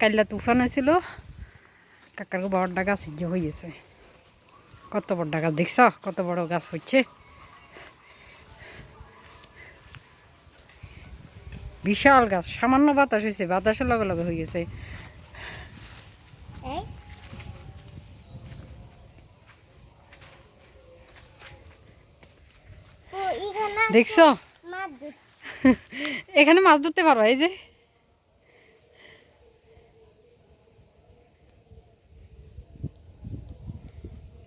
কাল্লা তুফান হয়েছিল। কাকার বড়টা গাছ যে হয়েছে কত বড় গাছ দেখছ? কত বড় গাছ হচ্ছে। বিশাল গাছ সামান্য বাতাস হয়েছে বাতাসের লগে লগে হয়ে গেছে দেখছ? এখানে মাছ ধরতে পারো এই যে।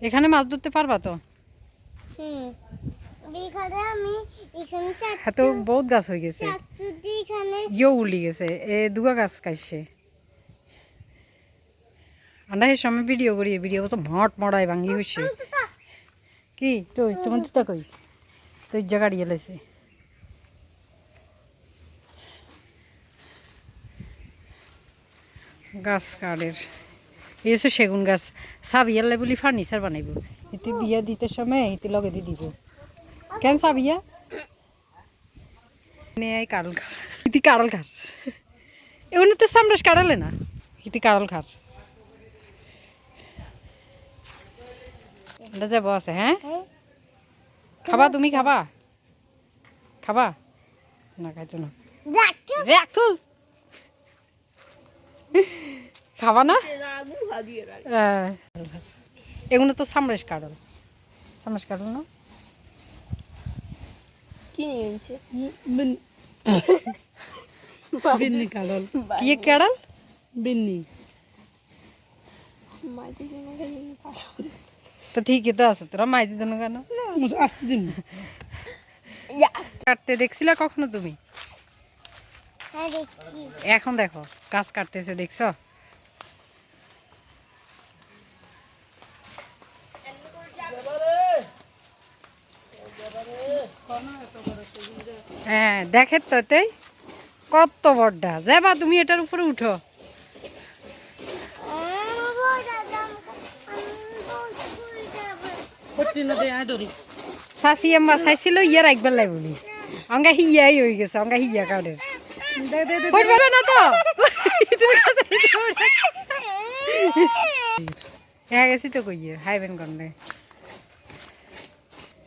এখানে মাছ ধরতে পারবা তো? হ্যাঁ তো বহুত গাছ হয়ে গেছে। দিয়ে ইয়েও উলি গেছে। এ দুগা গাছ কাটছে। আমরা এই সময় ভিডিও করি। ভিডিও বলছো মট মড়াই ভাঙ্গি তো তা। কি? তুই তোমার দিতা কই? তুই জায়গা দিয়ে লাইছে। গাছ কাঠের এই হচ্ছে সেগুন গাছ। সাবিয়ালে বলি ফার্নিচার বানাইব। এটি বিয়া দিতে সময় এটি লগে দিয়ে দিব। কেন সাবিয়া নে এই কারল খার ইতি কারল খার এগুলো তো সামরাস না? ইতি কারল খার এটা যাব আছে হ্যাঁ খাবা তুমি খাবা? খাবা? না খাইতো না। রাখো খাবা না? এগুলো তো সামরেশ কাটল সামরেশ কাটল না? বিন্নি কালল কি কাটল বিন্নি। তো ঠিকই তো আছে তোরা মাই দিত না। কেন আসতে কাটতে দেখছিলে কখনো তুমি? হ্যাঁ এখন দেখো গাছ কাটতেছে দেখছ? হ্যাঁ দেখে তো তেই কত বড়টা যাবা তুমি এটার উপরে উঠো। শাশি আম্মা চাইছিল ইয়ে রাখবার লাই বলি। অঙ্গা হিয়াই হয়ে গেছে অঙ্গা হিয়া কাউডের পড়বে না তো। হ্যাঁ গেছি তো কইয়ে হাইবেন কন্যে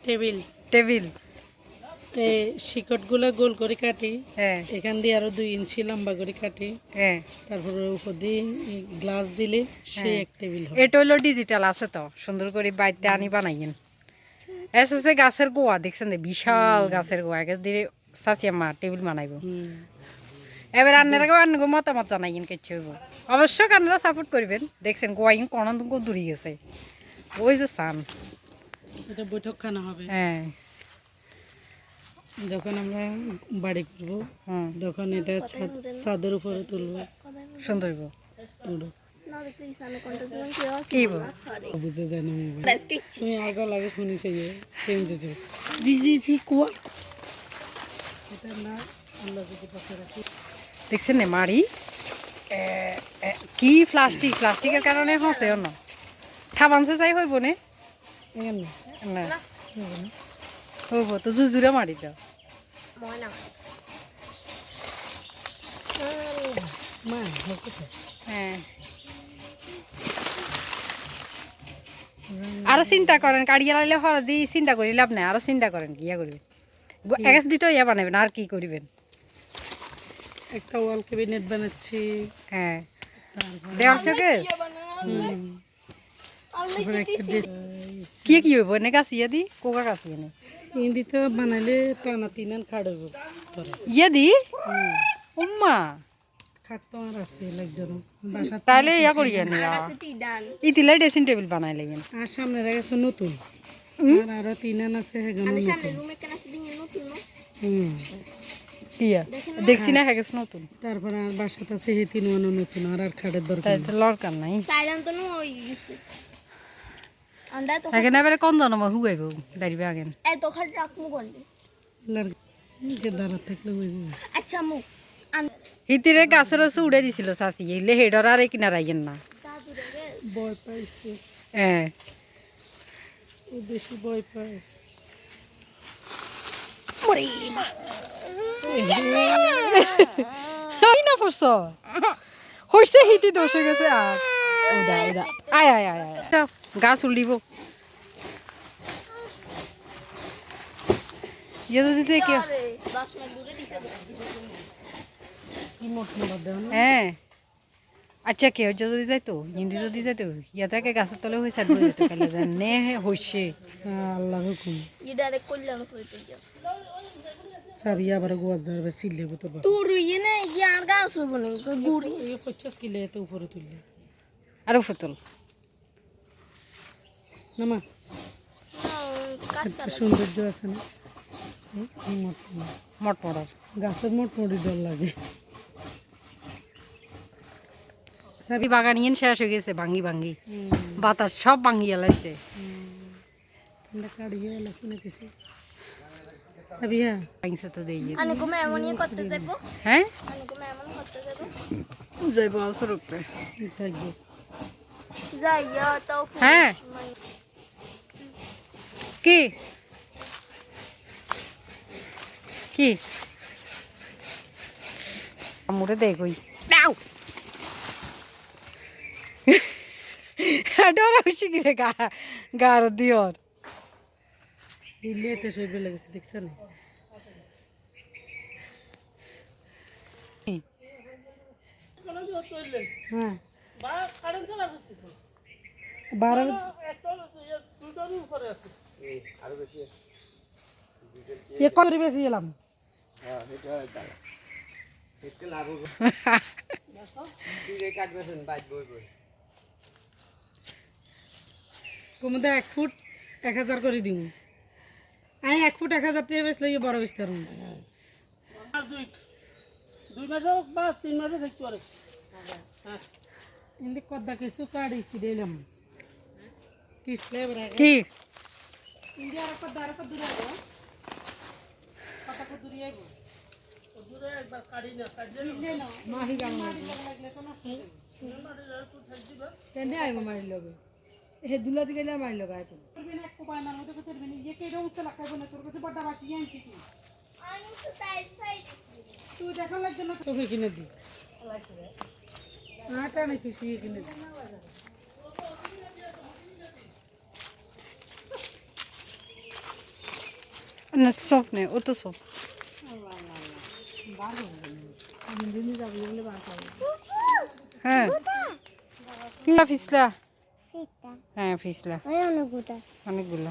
টেবিল। টেবিল। এই শিকটগুলো গোল করে কাটি। হ্যাঁ। এখান দিয়ে আরও দুই ইঞ্চি লম্বা করে কাটি। হ্যাঁ। তারপরে উপর দিয়ে গ্লাস দিলে সে হ্যাঁ। এক টেবিল হবে। এটা হলো ডিজিটাল আছে তো সুন্দর করে বাড়িতে আনি বানাইয়েন। এস হচ্ছে গাছের গোয়া দেখছেন বিশাল গাছের গোয়া গাছ দিয়ে চাচিয়া মা টেবিল বানাইব। এবার এবার আপনারা আন্নাকে মতামত জানাইয়েন কিছু হইব। অবশ্যই আপনারা সাপোর্ট করবেন। দেখছেন গোয়া ইন কোন দূরি গেছে। ওই যে সান। এটা বৈঠকখানা হবে। হ্যাঁ। যখন আমরা বাড়ি করব তখন এটা ছাদ ছাদের উপরে তুলবো। সুন্দর বুঝে যায় না মোবাইল তুমি আগে লাগে শুনিছে চেঞ্জ হয়েছে। জি জি জি কুয়া। এটা না আমরা যদি পাশে রাখি। দেখছেন না মারি কি প্লাস্টিক? প্লাস্টিকের কারণে হসে অন্য। থাবানছে চাই হইব না? না। হইব তো জুজুরে মারি দাও। ময়না হ্যাঁ আরও চিন্তা করেন কাড়িয়া লাইলে হরা দি চিন্তা করি লাভ নাই আরও চিন্তা করেন কি ইয়া করবেন? এগাছ দিতে ইয়া বানাবেন আর কি করবেন? একটা ওয়াল ক্যাবিনেট বানাচ্ছি। হ্যাঁ। ড্রেস- কি কি হইব? এনে গাছ ইয়া দি কোকা গাছ ইয়ে নেই হিন্দি তো বানাইলে টানা তিনান খাট হইব তোরে। ইয়ে দি? হুম। উম্মা তাহলে ইয়া করি তিডান ইতিলাই ড্রেসিং টেবিল বানাই লাগেন আর সামনে রেখেছে নতুন। আর আরও তিনান আছে হুম। ইয়া দেখছি না হ্যাঁ নতুন। তারপরে আর বাসাতে আছে হে তিন নতুন। আর আর খাটের দরকার লড়কার নাই। সাইরান তো ওই এখানে এবারে কম জনম হুগাইব দাঁড়িয়ে আগেন এত খাট রাখমু গন্ডে দাঁড়া থাকলে যায়। আচ্ছা মু হিতিরে গাছের রসে উড়ে দিছিল চাচি এলে হেডর আর কিনার আইয়েন না। ভয় পাইছে। হ্যাঁ ও বেশি ভয় পায়। না হইছে হিতি দোষ হয়ে গেছে আর। ওদা ওদা আয় আয় আয় আয় যাও, গাছ উল্লিব ইয়ে যদি থেকে কি মোট মোট দেও না হ্যাঁ আচ্ছা কে হচ্ছে যদি যাইতো হিন্দি যদি যাইতো ইয়া থেকে গাছের তলে হয়ে সাইড হয়ে যেত কালে জান নে হইছে হ্যাঁ, আল্লাহ হুকুম ইডারে কল্যাণ সইতে গিয়া চাবি আবার গোয়ার যাবে সিলে বুতো বা তোর ইয়ে না ইয়ার গাছ হইব নি গুড়ি এই পঞ্চাশ কিলো এত উপরে তুললে আরও একটা সৌন্দর্য আছে না? এই, এই মোট মোট। মট গাছের মোট মোটি ডর লাগে। সাবি বাগান শেষ হয়ে গেছে ভাঙ্গি ভাঙ্গি। বাতাস সব ভাঙ্গি এলাইছে। সাবিয়া। ভাঙছে তো দেই। আনে কমে এমন করতে যাইবো হ্যাঁ? যাইবো তাও হ্যাঁ। কি? কি? আমুরে দেখই দাও ডরা হইছে কি গা? গার দিওর দিল্লি এতে সইবে লেগেছে দেখছেন হ্যাঁ। বেশি এক ফুট, এক হাজার করে দিব। আমি এক ফুট এক হাজার টাকা ইয়ে বড় বিস্তার দুই মাস হোক বা তিন মাসও থাকতে পারে। ইন্দি কদ্দা কিছু কাড়িছি দিলাম কি ফ্লেভার কি ইন্দি আর কদ্দা আর কদ্দা দূরে আইবো কত কত দূরে আইবো একবার না মাহি গাম লাগলে তো নষ্ট কেন আইব মারি লগে হে দুলা দিকে মারি লগা আইতো করবি না একটু পায় না মতো করবি না ইয়ে কেডা উঠছে লাগাইবো না তোর কাছে বড় বাসি আনছি তুই আমি তো সাইড সাইড তুই দেখা না তোকে কিনে দি। আটা নাই তুই সিয়ে না সব নে, ও তো সব হ্যাঁ। ফিসলা। হ্যাঁ ফিসলা। অনেকগুলো। অনেকগুলো